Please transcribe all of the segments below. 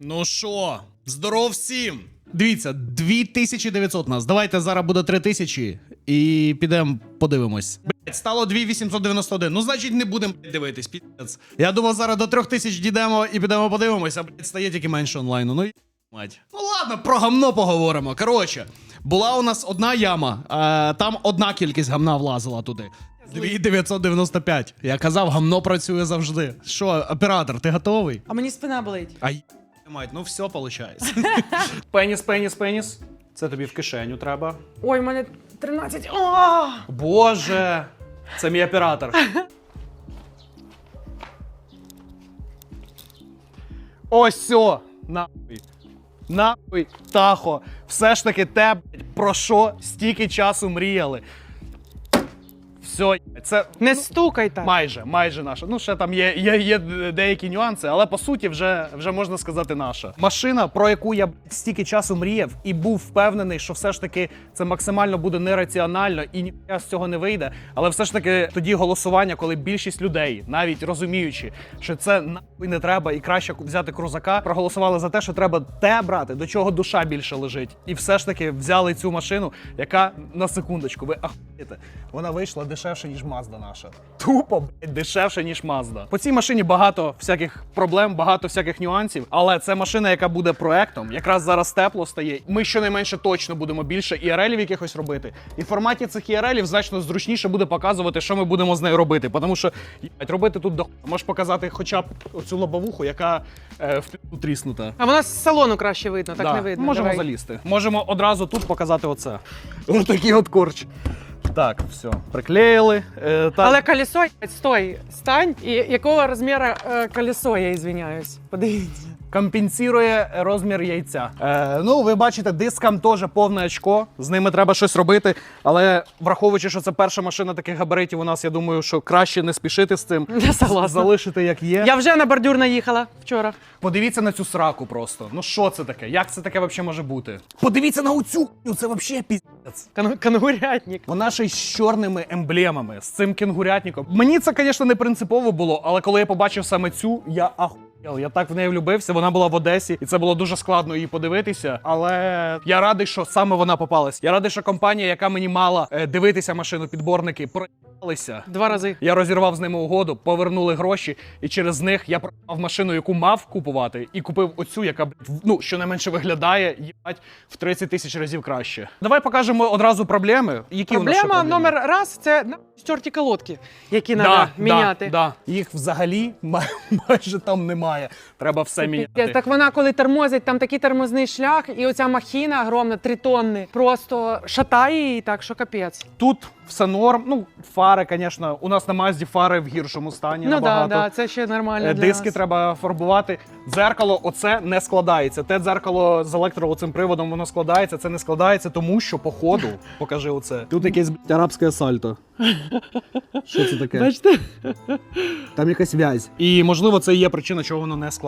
Ну що, здоров всім! Дивіться, 2900 нас. Давайте зараз буде 3000 і підемо подивимось. Блять, стало 2891. Ну, значить, не будемо дивитись, піздець. Я думав, зараз до 3000 дійдемо і підемо подивимось, а блядь, стає тільки менше онлайну. Ну, мать. Ну ладно, про гамно поговоримо. Коротше, була у нас одна яма, а, там одна кількість гамна влазила туди. 2995. Я казав, гамно працює завжди. Що, оператор, ти готовий? А мені спина болить. А мать, ну все виходить. пеніс, пеніс, пеніс. Це тобі в кишеню треба. Ой, в мене 13. О! Боже, це мій оператор. Ось все, нахуй. Нахуй, Тахо. Все ж таки те, блядь, про що стільки часу мріяли. Все, це Не стукай так. майже, майже наша. Ну, ще там є, є, є деякі нюанси, але по суті, вже, вже можна сказати, наша. Машина, про яку я стільки часу мріяв і був впевнений, що все ж таки це максимально буде нераціонально і ніхто з цього не вийде. Але все ж таки тоді голосування, коли більшість людей, навіть розуміючи, що це нахуй не треба і краще взяти крузака, проголосували за те, що треба те брати, до чого душа більше лежить. І все ж таки взяли цю машину, яка на секундочку, ви ахуєте, вона вийшла дешевше, ніж Mazda наша. Тупо блядь, дешевше, ніж Mazda. По цій машині багато всяких проблем, багато всяких нюансів. Але це машина, яка буде проектом. Якраз зараз тепло стає. Ми щонайменше точно будемо більше ІРЛів якихось робити. І в форматі цих ІРЛів значно зручніше буде показувати, що ми будемо з нею робити. Тому що їбать, робити тут до можеш показати хоча б оцю лобовуху, яка е, в пі***у тріснута. А вона з салону краще видно, так Да, не видно. Можемо Давай. залізти. Можемо одразу тут показати оце. Отакий от корч. Так, все, приклеїли. Е, так. Але колесо, стой, стань. І якого розміру е, колесо, я извиняюсь. Подивіться. Компенсує розмір яйця. Е, ну, ви бачите, дискам теж повне очко. З ними треба щось робити. Але враховуючи, що це перша машина таких габаритів у нас, я думаю, що краще не спішити з цим. Я согласна. Залишити як є. Я вже на бордюр наїхала вчора. Подивіться на цю сраку просто. Ну що це таке? Як це таке взагалі може бути? Подивіться на оцю це взагалі піздець. Кон- Конгурятник. Вона ще й з чорними емблемами, з цим кенгурятником. Мені це, звісно, не принципово було, але коли я побачив саме цю, я ахуєв. Я так в неї влюбився. Вона була в Одесі, і це було дуже складно її подивитися. Але я радий, що саме вона попалась. Я радий, що компанія, яка мені мала е, дивитися машину, підборники, проїхалися. Два рази. Я розірвав з ними угоду, повернули гроші, і через них я продав машину, яку мав купувати, і купив оцю, яка ну щонайменше виглядає їбать в 30 тисяч разів краще. Давай покажемо одразу проблеми. Які у нас Проблема проблеми? номер раз це на стерті колодки, які треба да, міняти. Да, Їх взагалі май- майже там немає. ശക്തമായ Треба все міняти. Так вона, коли тормозить, там такий тормозний шлях, і оця махіна огромна, три тонни, просто шатає її так, що капець. Тут все норм. Ну, фари, звісно, у нас на Мазді фари в гіршому стані. Ну да, набагато. да, це ще нормально. Е, для Диски нас. треба фарбувати. Дзеркало, оце не складається. Те дзеркало з електро цим приводом воно складається. Це не складається, тому що по ходу, покажи оце. Тут якесь блядь, арабське сальто. Що це таке? Бачите? Там якась вязь. І можливо, це і є причина, чого воно не складається.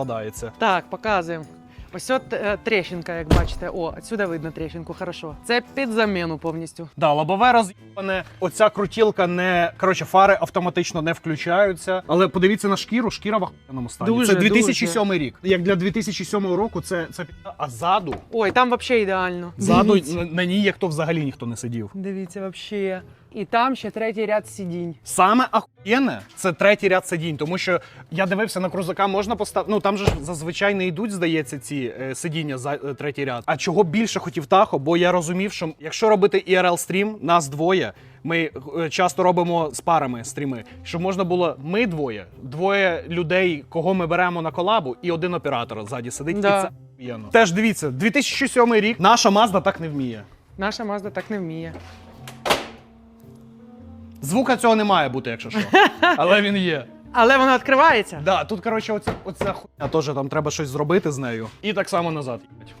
Так, показуємо. Ось от е, трещинка, як бачите. О, отсюди видно трещинку, хорошо. Це під заміну повністю. Да, лобове роз'їбане. Оця крутілка не коротше, фари автоматично не включаються. Але подивіться на шкіру, шкіра в охуєнному стані. Дуже, це 2007 рік. Як для 2007 року, це це а ззаду, Ой, там взагалі ідеально. ззаду на, на ній як то взагалі ніхто не сидів. Дивіться, взагалі. І там ще третій ряд сидінь. Саме ахуєнне це третій ряд сидінь, тому що я дивився на крузака, можна поставити. Ну там же ж зазвичай не йдуть, здається, ці е, сидіння за е, третій ряд. А чого більше хотів Тахо? Бо я розумів, що якщо робити IRL стрім, нас двоє. Ми е, часто робимо з парами стріми, щоб можна було ми двоє, двоє людей, кого ми беремо на колабу, і один оператор ззаді сидить. Да. І це ахуєнно. Теж дивіться, 2007 рік наша Mazda так не вміє. Наша Мазда так не вміє. Звука цього не має бути, якщо що. Але він є. Але вона відкривається. Да, тут, коротше, оця, оця хуйня теж там треба щось зробити з нею. І так само назад. їбать.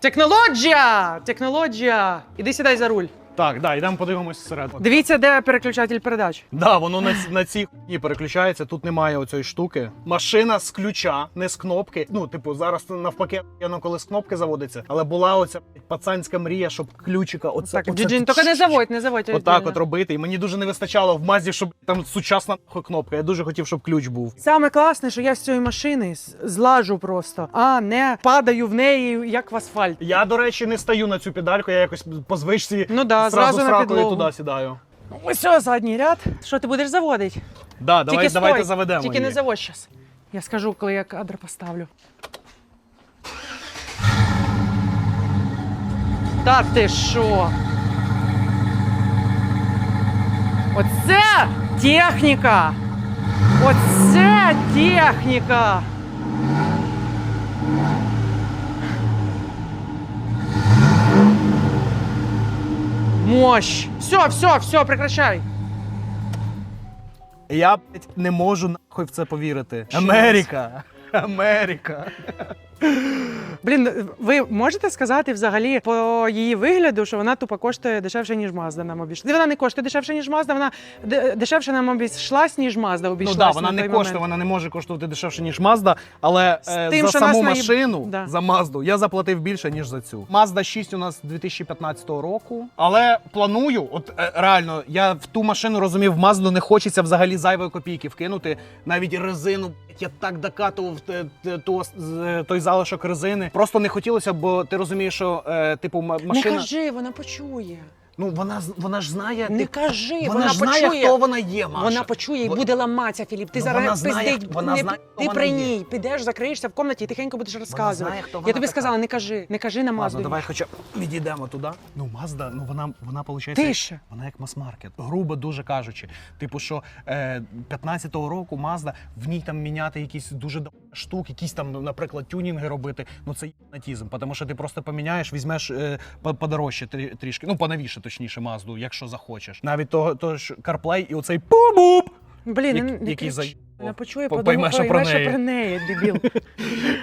Технологія! Технологія! Іди сідай за руль. Так, да, йдемо подивимось всередину. Дивіться, де переключатель передач. Да, воно на, ц- на цій хуйні переключається, тут немає оцієї штуки. Машина з ключа, не з кнопки. Ну, типу, зараз навпаки, воно коли з кнопки заводиться, але була оця пацанська мрія, щоб ключика оце. Так, оце Джиджин, тільки не заводь, не заводь. Отак віддільно. от робити. І мені дуже не вистачало в мазі, щоб там сучасна нахуй кнопка. Я дуже хотів, щоб ключ був. Саме класне, що я з цієї машини з- злажу просто, а не падаю в неї, як в асфальт. Я, до речі, не стаю на цю педальку, я якось по звичці Ну да, зразу зразу на сракою підлогу. туди сідаю. Ось о, задній ряд. Що ти будеш заводити? Да, давай, Тільки давайте стой, заведемо. Тільки її. не заводь зараз. Я скажу, коли я кадр поставлю. Та ти що? Оце техніка! Оце техніка! Мощь! Все, все, все, прекращай! Я блядь, не можу нахуй в це повірити. Америка! Америка! Блін, ви можете сказати взагалі по її вигляду, що вона тупо коштує дешевше, ніж Mazda нам обійшла? Вона не коштує дешевше, ніж Mazda, вона де- дешевше нам обійшлась, ніж Mazda Ну обійшлась. да, вона не коштує, вона не може коштувати дешевше, ніж Mazda, але е, тим, за саму машину, Да. за Mazda, я заплатив більше, ніж за цю. Mazda 6 у нас 2015 року. Але планую, от е, реально, я в ту машину розумів, в Mazda не хочеться взагалі зайвої копійки вкинути. Навіть резину, я так докатував те- ту- з- той залишок резини. Просто не хотілося, бо ти розумієш, що е, типу ма- Не кажи, вона почує. Ну вона з- вона ж знає, Не типу, кажи, вона, вона, ж знає, почує. хто вона є, Маша. Вона почує і Во- буде ламатися, Філіп. Ти Ну, зараз вона знає, пиздить, вона не, знає, хто ти вона при є. ній підеш, закриєшся в кімнаті і тихенько будеш розказувати. знає, хто Я тобі така. сказала, не кажи, не кажи на Мазда, Мазду. давай хоча б відійдемо туди. Ну, Мазда, ну вона, вона виходить, Тише. вона як мас-маркет. Грубо дуже кажучи. Типу, що е, 15-го року Мазда, в ній там міняти якісь дуже штук, якісь там, ну, наприклад, тюнінги робити. Ну це натізм, тому що ти просто поміняєш, візьмеш е, по- подорожче трі- трішки, ну поновіше, точніше, Мазду, якщо захочеш. Навіть того, то ж CarPlay і оцей пу-буп, Блін, який за Вона почує, По- подумає, що про неї. про неї, дебіл.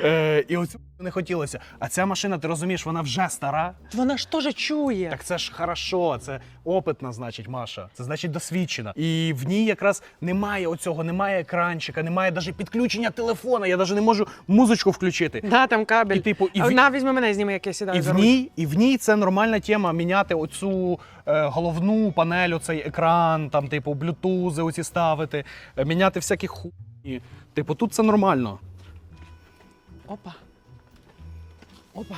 Е, і оцю не хотілося. А ця машина, ти розумієш, вона вже стара. Вона ж теж чує. Так це ж хорошо, це опитна, значить, Маша. Це значить досвідчена. І в ній якраз немає оцього, немає екранчика, немає навіть підключення телефона. Я навіть не можу музичку включити. Да, там кабель. І, типу, і в- На, візьми мене, зніми, як я сідаю І в ній, і в ній це нормальна тема міняти оцю е, головну панель, оцей екран, там, типу, блютузи оці ставити, е, міняти всякі хуйні. Типу, тут це нормально. Опа. Опа.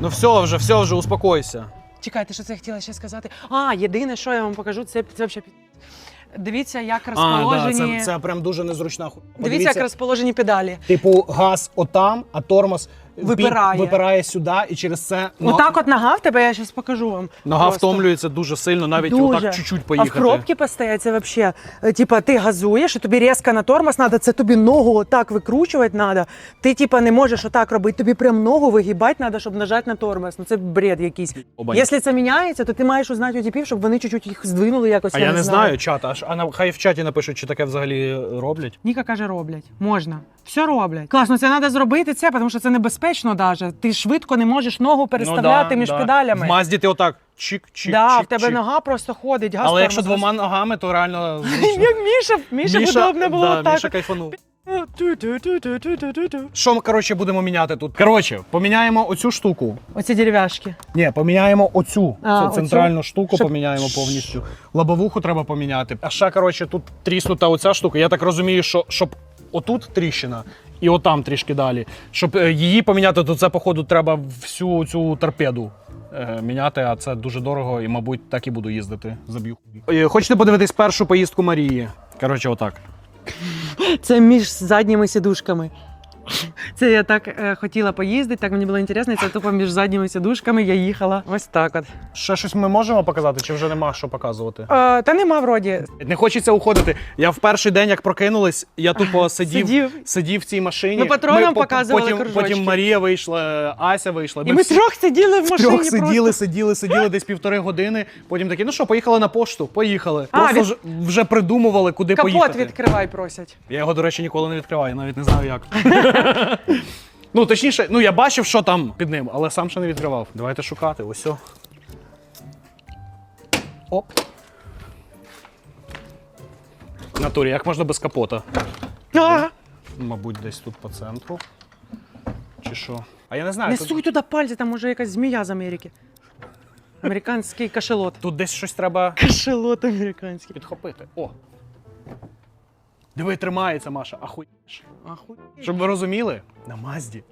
Ну все вже, все вже, успокойся. Чекайте, що це я хотіла ще сказати. А, єдине, що я вам покажу, це, це взагалі. Дивіться, як А, да, це, це прям дуже незручна хуйня. Дивіться, як розположені педалі. Типу, газ отам, а тормоз Випирає. випирає сюди, і через це но- Отак от нога в тебе, я зараз покажу вам. нога Просто. втомлюється дуже сильно, навіть Дуже. отак чуть-чуть А поїхати. в пробці постоять це вообще. е, Типа ти газуєш, і тобі різко на тормоз треба, це тобі ногу отак викручувати треба. Ти типа не можеш отак робити, тобі прям ногу вигибати треба, щоб нажати на тормоз. Ну це бред якийсь. Обань. Якщо це міняється, то ти маєш узнати у типів, щоб вони чуть-чуть їх здвинули якось. А я, не знаю. знаю чат, аж а на хай в чаті напишуть, чи таке взагалі роблять. Ніка каже, роблять. Можна. Все роблять. Класно, це треба зробити це, тому що це небезпечно даже. Ти швидко не можеш ногу переставляти між педалями. В Мазді ти отак чик-чик. да, чик, в тебе чик. нога просто ходить. Газ Але якщо тормоз. двома ногами, то реально зручно. Як Міша, Міша, удобно було да, так. Міша кайфанув. Ту-ту-ту-ту-ту-ту-ту. Що ми, коротше, будемо міняти тут? Коротше, поміняємо оцю штуку. Оці дерев'яшки. Ні, поміняємо оцю. А, Цю оцю? центральну штуку Щоб- поміняємо повністю. Лобовуху треба поміняти. А ще, коротше, тут тріснута оця штука. Я так розумію, що щоб отут тріщина і отам трішки далі. Щоб е, її поміняти, то це, походу, треба всю цю торпеду. е, Міняти, а це дуже дорого і, мабуть, так і буду їздити. Заб'ю. Е, Хочете подивитись першу поїздку Марії? Коротше, отак. Це між задніми сідушками. Це я так е, хотіла поїздити, так мені було інтересно, і це тупо між задніми сідушками я їхала. Ось так от. Ще щось ми можемо показати, чи вже нема що показувати? Е, та нема вроді. Не хочеться уходити. Я в перший день, як прокинулись, я тупо сидів, Сидів. сидів в цій машині. Ми патронам по- показували потім, кружочки. потім Марія вийшла, Ася вийшла. І ми всі трьох сиділи в машині. трьох сиділи, просто. сиділи, сиділи десь півтори години. Потім такі, ну що, поїхали на пошту, поїхали. А, Просто від- вже, вже придумували, куди Капот поїхати. відкривай, просять. Я його, до речі, ніколи не відкриваю, я навіть не знаю як. Ну, точніше, ну я бачив, що там під ним, але сам ще не відкривав. Давайте шукати, ось. о. Оп. В Натурі, як можна без капота? А, Мабуть, десь тут по центру. Чи що? А я не знаю. не Тут, суй туди пальці, там може якась змія з Америки. Американський кашелот. тут десь щось треба Кашелот американський. підхопити. О! Диви, тримається, Маша. Ахуєш. Ахуй. Щоб ви розуміли, на Мазді.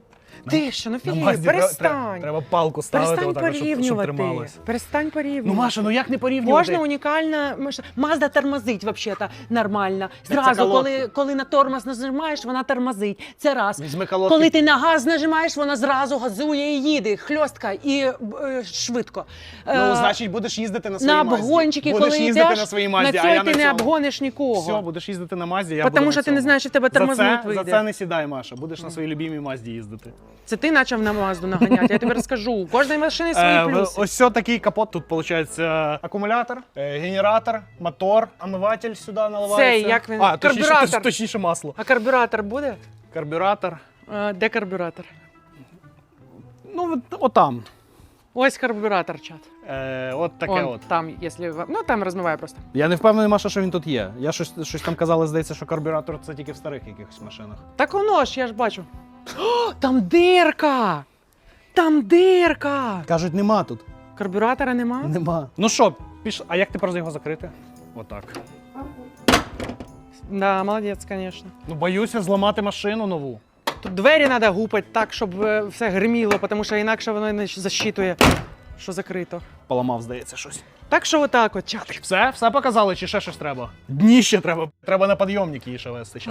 Ти що, ну треба, перестань. треба палку ставити, Перестань отак, от, щоб, щоб порівнювати. трималось. Перестань порівнювати. Ну, Маша, ну як не порівнювати? Можна унікальна машина. Мазда тормозить взагалі нормально. це Зразу, коли, коли на тормоз нажимаєш, вона тормозить. Це раз. Візьми колодки. Коли ти на газ нажимаєш, вона зразу газує і їде, хльостка і е, швидко. Ну, Е, значить, будеш їздити на своїй на Мазді. обгончики, будеш коли їздити йдеш, на своїй Мазді, на а я цьому на ти не цьому. обгониш нікого. Все, будеш їздити на Мазді, я Потому буду на що ти не цьому. знаєш, що в тебе за тормознуть це, за вийде. це не сідай, Маша. Будеш на своїй любимій Мазді їздити. Це ти почав на Мазду наганяти, я тобі розкажу. У кожної машини свої Е, плюси. ось все такий капот. Тут виходить акумулятор, е, генератор, мотор, омиватель сюди наливається. Цей, як він? А, точніше, Карбюратор. точ- точніше масло. А карбюратор буде? Карбюратор. Е, Де карбюратор? Ну, от, отам. Ось карбюратор, чат. Е, от таке Он, от. Там, якщо ну там розмиває просто. Я не впевнений, Маша, що він тут є. Я щось, щось там казали, здається, що карбюратор це тільки в старих якихось машинах. Так воно ж, я ж бачу. О, там дирка! Там дирка! Кажуть, нема тут. Карбюратора нема? Нема. Ну що, піш... а як тепер його закрити? Отак. Да, молодець, звісно. Ну, боюся зламати машину нову. Тут двері треба гупати так, щоб е, все гриміло, тому що інакше воно не защитує, що закрито. Поламав, здається, щось. Так що отак от, чат. Все, все показали, чи ще щось треба? Дні ще треба. Треба на підйомник її ще вести.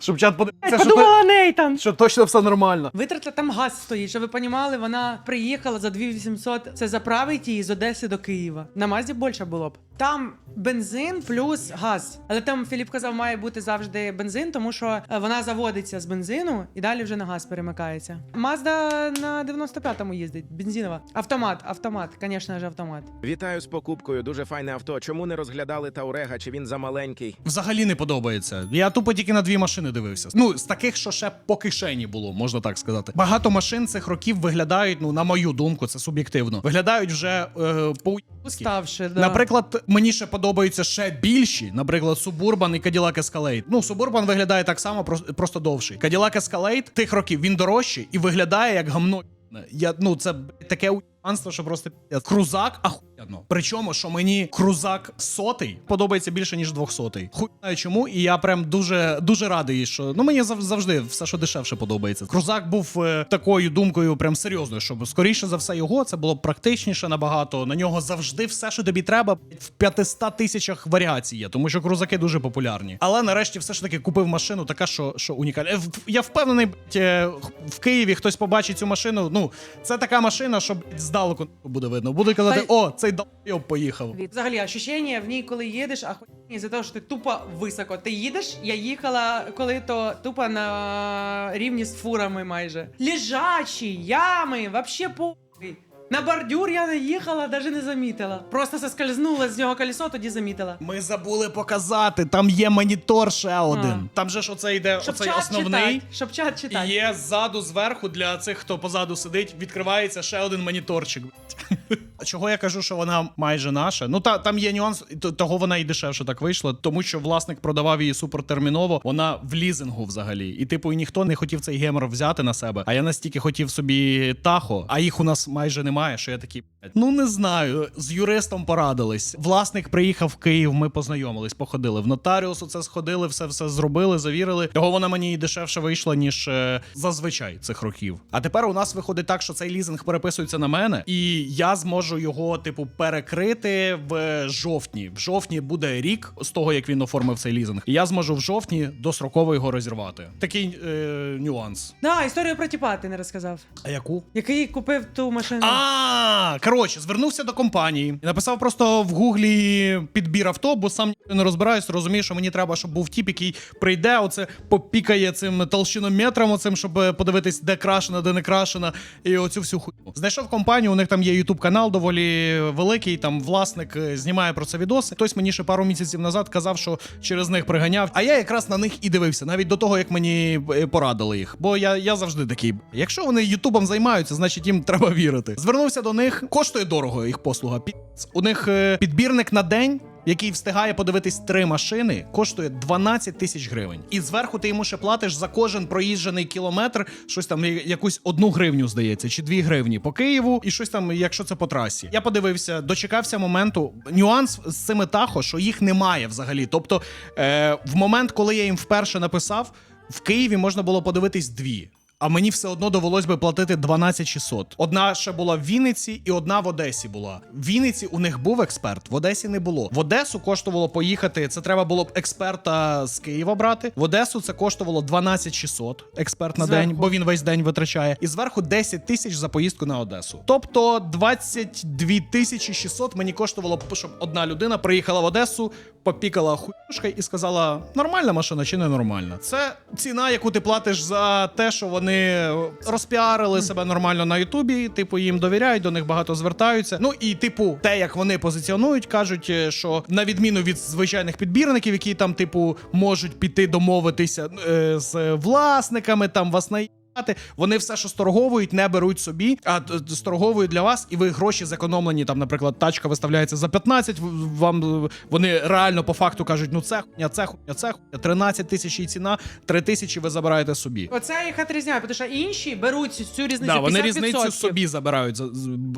Щоб чат подивився, що, то- Подумала Нейтан! що точно все нормально. Витратила там газ стоїть, щоб ви понімали, вона приїхала за 2800. Це заправить її з Одеси до Києва. На Мазі більше було б. Там бензин плюс газ. Але там Філіп казав, має бути завжди бензин, тому що е, вона заводиться з бензину і далі вже на газ перемикається. Мазда на 95-му їздить, бензинова. Автомат, автомат, звісно ж, автомат. Вітаю з покупкою. Дуже файне авто. Чому не розглядали Таурега? Чи він замаленький? Взагалі не подобається. Я тупо тільки на дві машини дивився. Ну, з таких, що ще по кишені було, можна так сказати. Багато машин цих років виглядають, ну, на мою думку, це суб'єктивно. Виглядають вже е, по Уставши, да. Наприклад, мені ще подобаються ще більші, наприклад, Suburban і Cadillac Escalade. Ну, Suburban виглядає так само, прос- просто довший. Cadillac Escalade тих років він дорожчий і виглядає як гамно. Я, ну, це таке уянство, що просто крузак ахуєнно. Причому, що мені крузак сотий подобається більше, ніж двохсотий. Хуй знаю чому, і я прям дуже дуже радий, що ну мені зав- завжди все, що дешевше, подобається. Крузак був е, такою думкою, прям серйозною, щоб скоріше за все його це було практичніше набагато. На нього завжди все, що тобі треба, в 500 тисячах варіацій є, тому що крузаки дуже популярні. Але нарешті все ж таки купив машину, така, що, що унікальна. Е, Я впевнений, е, в Києві хтось побачить цю машину. Ну, це така машина, що блядь, здалеку буде видно. Будуть казати, о, цей долбойоб поїхав. Взагалі, ощущення в ній, коли їдеш, а за те, що ти тупо високо. Ти їдеш, я їхала, коли то тупо на рівні з фурами майже. Лежачі, ями, вообще похуй. На бордюр я не їхала, навіть не замітила. Просто соскользнула з нього колесо, тоді замітила. Ми забули показати, там є монітор ще один. А. Там же ж оце йде Щоб оцей чат основний. читати. Щоб чат І є ззаду, зверху для цих, хто позаду сидить, відкривається ще один моніторчик. блядь. Чого я кажу, що вона майже наша? Ну та там є нюанс, того вона і дешевше так вийшла, тому що власник продавав її супертерміново. Вона в лізингу взагалі. І типу, і ніхто не хотів цей гемор взяти на себе. А я настільки хотів собі тахо, а їх у нас майже немає. Що я такий, ну не знаю. З юристом порадились. Власник приїхав в Київ. Ми познайомились, походили в нотаріус. Оце сходили, все все зробили, завірили. Того вона мені і дешевше вийшла, ніж е, зазвичай цих років. А тепер у нас виходить так, що цей лізинг переписується на мене, і я зможу його, типу, перекрити в жовтні. В жовтні буде рік з того, як він оформив цей лізинг. І я зможу в жовтні достроково його розірвати. Такий е, нюанс. Да, історію про тіпа ти не розказав. А яку? Який купив ту машину? А, коротше, звернувся до компанії і написав просто в гуглі підбір авто, бо сам не розбираюсь, розумію, що мені треба, щоб був тіп, який прийде, оце попікає цим толщинометром, оцим, щоб е, подивитись, де крашена, де не крашена, і оцю всю хуйню. Знайшов компанію, у них там є ютуб канал доволі великий. Там власник е, знімає про це відоси. Хтось мені ще пару місяців назад казав, що через них приганяв. А я якраз на них і дивився, навіть до того, як мені е, порадили їх. Бо я, я завжди такий. Якщо вони ютубом займаються, значить їм треба вірити. Звернувся до них, коштує дорого їх послуга. У них е, підбірник на день. Який встигає подивитись три машини, коштує 12 тисяч гривень. І зверху ти йому ще платиш за кожен проїжджений кілометр, щось там якусь одну гривню, здається, чи дві гривні по Києву, і щось там, якщо це по трасі. Я подивився, дочекався моменту. Нюанс з цими тахо, що їх немає взагалі. Тобто, е, в момент, коли я їм вперше написав, в Києві можна було подивитись дві. А мені все одно довелось би платити 12 600. Одна ще була в Вінниці, і одна в Одесі була. В Вінниці у них був експерт, в Одесі не було. В Одесу коштувало поїхати. Це треба було б експерта з Києва брати. В Одесу це коштувало 12 600 експерт на Зверху. день, бо він весь день витрачає. І зверху 10 тисяч за поїздку на Одесу. Тобто 22 тисячі 600 мені коштувало б, щоб одна людина приїхала в Одесу, попікала хуюшка і сказала: нормальна машина чи не нормальна. Це ціна, яку ти платиш за те, що вони розпіарили себе нормально на Ютубі. Типу, їм довіряють, до них багато звертаються. Ну і типу, те, як вони позиціонують, кажуть, е, що на відміну від звичайних підбірників, які там, типу, можуть піти домовитися е, з власниками, там вас на. Вони все, що сторговують, не беруть собі, а т- сторговують для вас, і ви гроші зекономлені. Там, наприклад, тачка виставляється за 15, Вам е, вони реально по факту кажуть: ну це хуйня, це хуйня, це хуйня, 13 тисяч і ціна, 3 тисячі ви забираєте собі. Оце їх відрізняє, тому що інші беруть цю різницю. Да, вони 50%. різницю собі забирають за-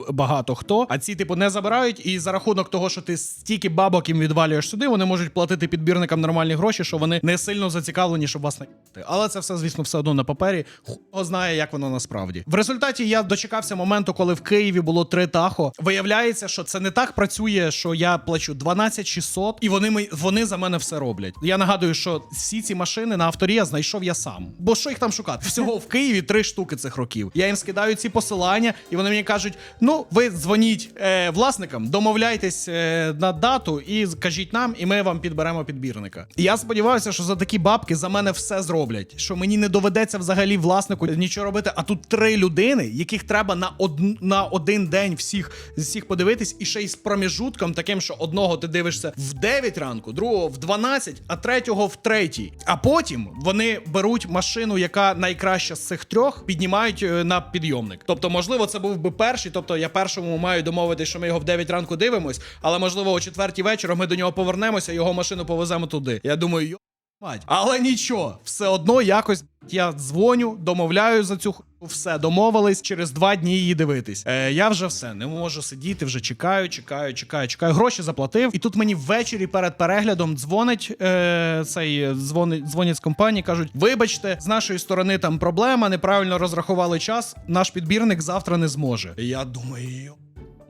багато хто, а ці, типу, не забирають. І за рахунок того, що ти стільки бабок їм відвалюєш сюди, вони можуть платити підбірникам нормальні гроші, що вони не сильно зацікавлені, щоб вас наїти. Але це все, звісно, все одно на папері. Хто знає, як воно насправді. В результаті я дочекався моменту, коли в Києві було три тахо. Виявляється, що це не так працює, що я плачу 12 600, і вони вони за мене все роблять. Я нагадую, що всі ці машини на авторі я знайшов я сам. Бо що їх там шукати? Всього в Києві три штуки цих років. Я їм скидаю ці посилання, і вони мені кажуть: ну, ви дзвоніть е, власникам, домовляйтесь е, на дату і кажіть нам, і ми вам підберемо підбірника. І я сподіваюся, що за такі бабки за мене все зроблять. Що мені не доведеться взагалі власнику нічого робити. А тут три людини, яких треба на од... на один день всіх всіх подивитись, і ще й з проміжутком таким, що одного ти дивишся в 9 ранку, другого в 12, а третього в 3. А потім вони беруть машину, яка найкраща з цих трьох, піднімають е, на підйомник. Тобто, можливо, це був би перший. Тобто, я першому маю домовитись, що ми його в 9 ранку дивимось, але можливо, о четвертій вечора ми до нього повернемося, його машину повеземо туди. Я думаю, йо. Мать. Але нічого, все одно якось я дзвоню, домовляю за цю все домовились через два дні її дивитись. Е, я вже все не можу сидіти, вже чекаю, чекаю, чекаю, чекаю. Гроші заплатив. І тут мені ввечері перед переглядом дзвонить е, цей е, дзвонить, дзвонять з компанії, кажуть: вибачте, з нашої сторони там проблема, неправильно розрахували час. Наш підбірник завтра не зможе. Я думаю.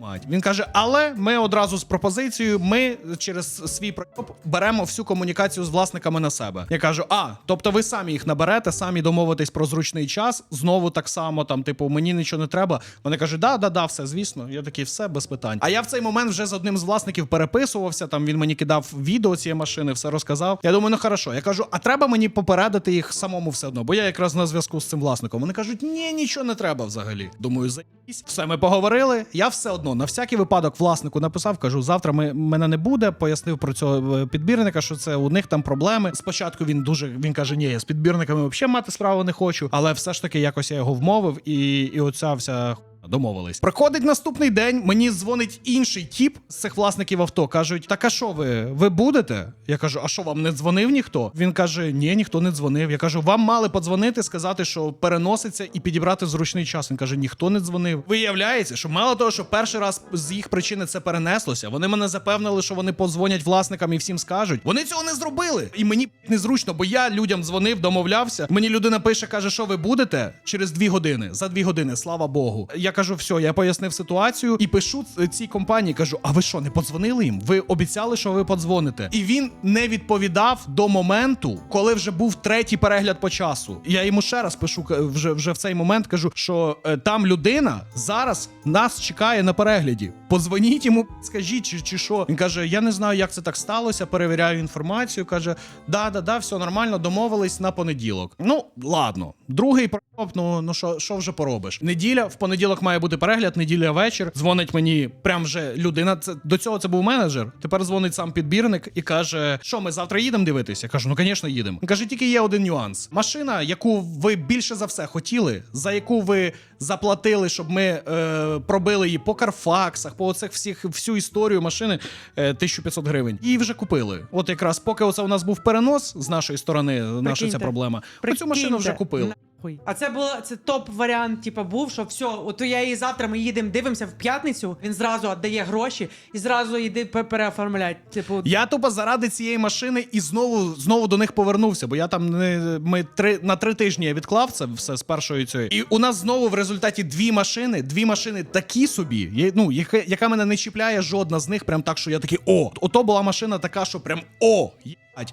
Мать. Він каже, але ми одразу з пропозицією, ми через свій пройоб беремо всю комунікацію з власниками на себе. Я кажу: а, тобто ви самі їх наберете, самі домовитесь про зручний час. Знову так само, там, типу, мені нічого не треба. Вони кажуть, да, да, да, все, звісно. Я такий, все без питань. А я в цей момент вже з одним з власників переписувався. Там він мені кидав відео цієї машини, все розказав. Я думаю, ну хорошо. Я кажу, а треба мені попередити їх самому все одно, бо я якраз на зв'язку з цим власником. Вони кажуть, ні, нічого не треба взагалі. Думаю, заїсь. Все, ми поговорили. Я все одно на всякий випадок власнику написав, кажу, завтра ми, мене не буде. Пояснив про цього е, підбірника, що це у них там проблеми. Спочатку він дуже він каже, ні, я з підбірниками взагалі мати справу не хочу, але все ж таки якось я його вмовив, і, і оця вся. Домовились. Приходить наступний день, мені дзвонить інший тіп з цих власників авто. Кажуть: так а що ви? Ви будете? Я кажу, а що вам не дзвонив ніхто? Він каже: Ні, ніхто не дзвонив. Я кажу, вам мали подзвонити, сказати, що переноситься і підібрати зручний час. Він каже, ніхто не дзвонив. Виявляється, що мало того, що перший раз з їх причини це перенеслося. Вони мене запевнили, що вони подзвонять власникам і всім скажуть. Вони цього не зробили. І мені незручно, бо я людям дзвонив, домовлявся. Мені людина пише, каже, що ви будете через дві години. За дві години, слава Богу. Я кажу, все, я пояснив ситуацію і пишу цій компанії. Кажу: а ви що, не подзвонили їм? Ви обіцяли, що ви подзвоните. І він не відповідав до моменту, коли вже був третій перегляд по часу. Я йому ще раз пишу вже, вже в цей момент. Кажу, що е, там людина зараз нас чекає на перегляді. Подзвоніть йому, скажіть, чи, чи що. Він каже: Я не знаю, як це так сталося. Перевіряю інформацію. каже: Да, да, да, все нормально, домовились на понеділок. Ну ладно, другий ну ну що, що вже поробиш? Неділя в понеділок має бути перегляд, неділя вечір. Дзвонить мені прям вже людина. Це до цього це був менеджер. Тепер дзвонить сам підбірник і каже: Що ми завтра їдемо дивитися? Я кажу, ну звісно, їдемо. Він каже, тільки є один нюанс. Машина, яку ви більше за все хотіли, за яку ви заплатили, щоб ми е, пробили її по карфаксах, по оцих всіх всю історію машини е, 1500 гривень. Її вже купили. От якраз поки оце у нас був перенос з нашої сторони, наша ця проблема. Ми цю машину вже купили. Нахуй. А це було це топ варіант, типу, був, що все, от я її завтра ми їдемо, дивимося в п'ятницю. Він зразу віддає гроші і зразу йди пе- переоформлять. Типу, Я тупо заради цієї машини і знову знову до них повернувся, бо я там не ми три на три тижні я відклав це все з першої цієї. І у нас знову в результаті дві машини, дві машини такі собі. Я, ну, яка, яка мене не чіпляє жодна з них, прям так, що я такий о. Ото була машина така, що прям о.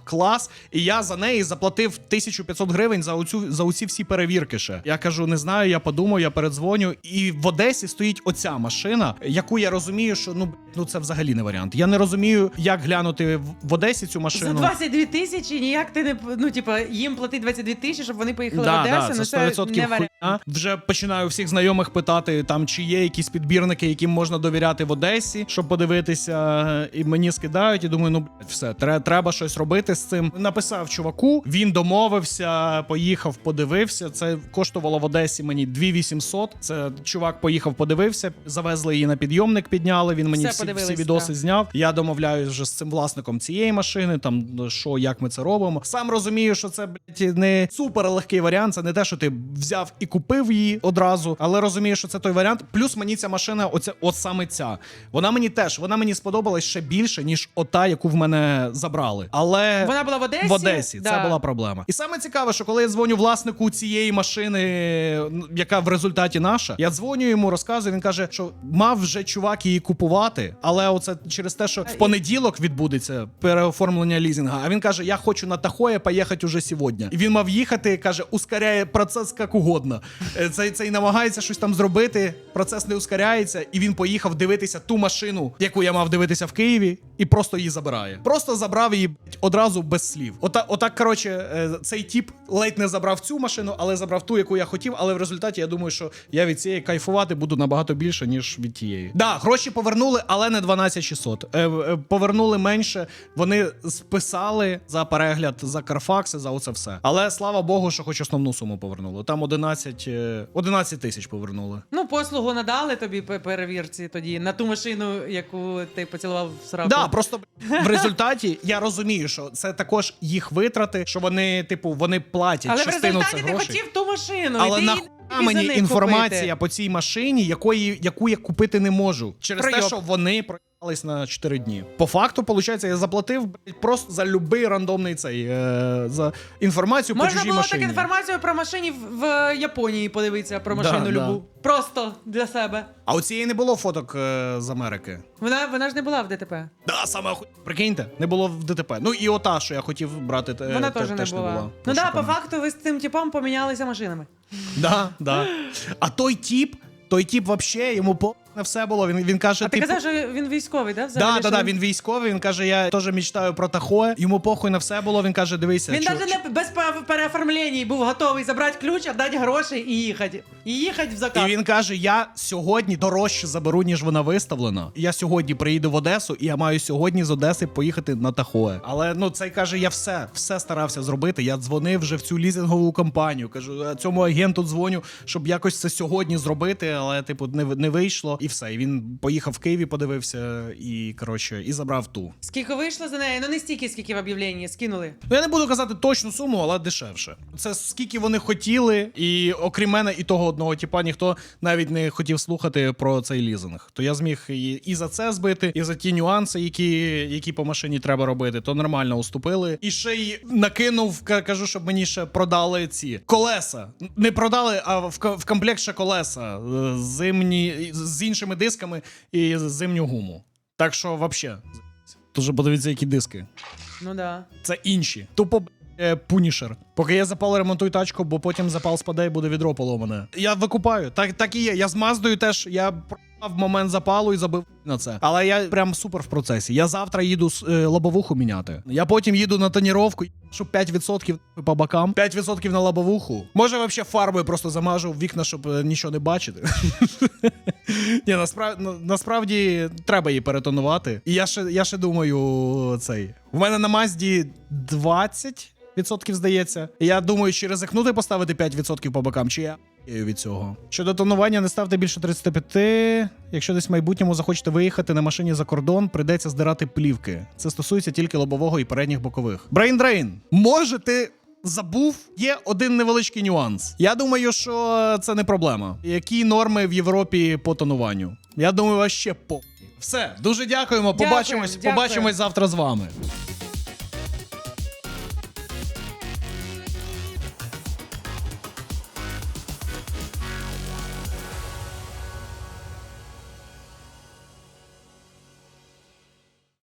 Клас, і я за неї заплатив 1500 гривень за оцю за оці всі перевірки. Ще я кажу, не знаю. Я подумав, я передзвоню. І в Одесі стоїть оця машина, яку я розумію, що ну ну це взагалі не варіант. Я не розумію, як глянути в, Одесі цю за машину. 22 тисячі ніяк ти не ну, типа, їм плати 22 тисячі, щоб вони поїхали в Одесу. да, ну це це 100% не хуйня. Вже починаю всіх знайомих питати, там чи є якісь підбірники, яким можна довіряти в Одесі, щоб подивитися. І мені скидають, і думаю, ну все, тре- треба щось робити з цим. Написав чуваку, він домовився, поїхав, подивився. Це коштувало в Одесі мені 2800. Це чувак поїхав, подивився, завезли її на підйомник, підняли. Він мені Все всі, всі відоси так. зняв. Я домовляюсь вже з цим власником цієї машини, там що, як ми це робимо. Сам розумію, що це блядь, не супер легкий варіант. Це не те, що ти взяв і купив її одразу, але розумію, що це той варіант. Плюс мені ця машина, оця, от саме ця. Вона мені теж вона мені сподобалась ще більше, ніж ота, яку в мене забрали. Але Вона була в Одесі. в Одесі да. це була проблема. І саме цікаве, що коли я дзвоню власнику цієї машини, яка в результаті наша, я дзвоню йому, розказую. Він каже, що мав вже чувак її купувати, але оце через те, що в понеділок відбудеться переоформлення лізінга. А він каже: Я хочу на Тахоє поїхати уже сьогодні. І він мав їхати, каже, ускоряє процес як угодно. Е, Цей цей намагається щось там зробити. Процес не ускоряється, і він поїхав дивитися ту машину, яку я мав дивитися в Києві, і просто її забирає. Просто забрав її одразу без слів. Ота, отак, коротше, е, цей тіп ледь не забрав цю машину, але забрав ту, яку я хотів. Але в результаті я думаю, що я від цієї кайфувати буду набагато більше, ніж від тієї. Да, гроші повернули, але не 12600. Е, е, повернули менше. Вони списали за перегляд, за карфакси, за оце все. Але слава Богу, що хоч основну суму повернули. Там 11, е, 11 тисяч повернули. Ну, послугу надали тобі по перевірці тоді на ту машину, яку ти поцілував в сраку. Да, просто в результаті я розумію, що це також їх витрати, що вони, типу, вони платять Але в частину результаті цих ти грошей. хотів ту машину. і Але ти на її мені за них інформація купити. по цій машині, якої, яку я купити не можу. Через те, Пройоб. що вони проїхались на 4 дні. По факту, виходить, я заплатив блядь, просто за любий рандомний цей е, за інформацію по Можна чужій було машині. так інформацію про машині в, в Японії подивитися про машину Да, любу. Просто для себе. А у цієї не було фоток е, з Америки. Вона, вона ж не була в ДТП. Да, саме оху... прикиньте, не було в ДТП. Ну і ота, що я хотів брати, те- Вона те- теж не була. не була. Ну да, по Пошукана. факту ви з цим типом помінялися машинами. Да, да. А той тіп, той тіп вообще йому по на все було. Він, він каже, А ти типу, казав, що він військовий, да? Взагалі, Да, да, що да, він військовий. Він каже, я теж мечтаю про Тахое. Йому похуй на все було. Він каже, дивися, Він чу- навіть не без пе- переоформлень був готовий забрати ключ, віддати гроші і їхати. І їхати в закат. І він каже: я сьогодні дорожче заберу, ніж вона виставлена. Я сьогодні приїду в Одесу, і я маю сьогодні з Одеси поїхати на Тахое. Але ну цей каже, я все, все старався зробити. Я дзвонив вже в цю лізингову компанію. Кажу, «А цьому агенту дзвоню, щоб якось це сьогодні зробити, але типу не, не вийшло. І все. І він поїхав в Києві, подивився і коротше, і забрав ту. Скільки вийшло за неї? Ну не стільки, скільки в об'явленні скинули. Ну, я не буду казати точну суму, але дешевше. Це скільки вони хотіли, і окрім мене, і того одного типа ніхто навіть не хотів слухати про цей лізинг. То я зміг і, і за це збити, і за ті нюанси, які, які по машині треба робити, то нормально уступили. І ще й накинув, кажу, щоб мені ще продали ці колеса. Не продали, а в, в комплект ще колеса е, зимні з іншими дисками і зимню гуму. Так що, взагалі, дуже подивіться, які диски. Ну да. Це інші. Тупо е, пунішер. Поки я запал ремонтую тачку, бо потім запал спаде і буде відро поломане. Я викупаю. Так, так і є. Я з Маздою теж. Я в момент запалу і забив на це. Але я прям супер в процесі. Я завтра їду з, е, лобовуху міняти. Я потім їду на тоніровку, щоб 5% по бокам, 5% на лобовуху. Може, взагалі фарбою просто замажу в вікна, щоб е, нічого не бачити. Ні, насправді, насправді треба її перетонувати. І я ще, я ще думаю, цей. В мене на Мазді 20 відсотків здається. І я думаю, чи ризикнути поставити 5% по бокам, чи я від цього. Щодо тонування, не ставте більше 35. Якщо десь в майбутньому захочете виїхати на машині за кордон, прийдеться здирати плівки. Це стосується тільки лобового і передніх бокових. Брейн-дрейн, може ти. Забув, є один невеличкий нюанс. Я думаю, що це не проблема. Які норми в Європі по тонуванню? Я думаю, вас ще по. Все, дуже дякуємо. Дякую, Побачимось, дякую. побачимось завтра з вами.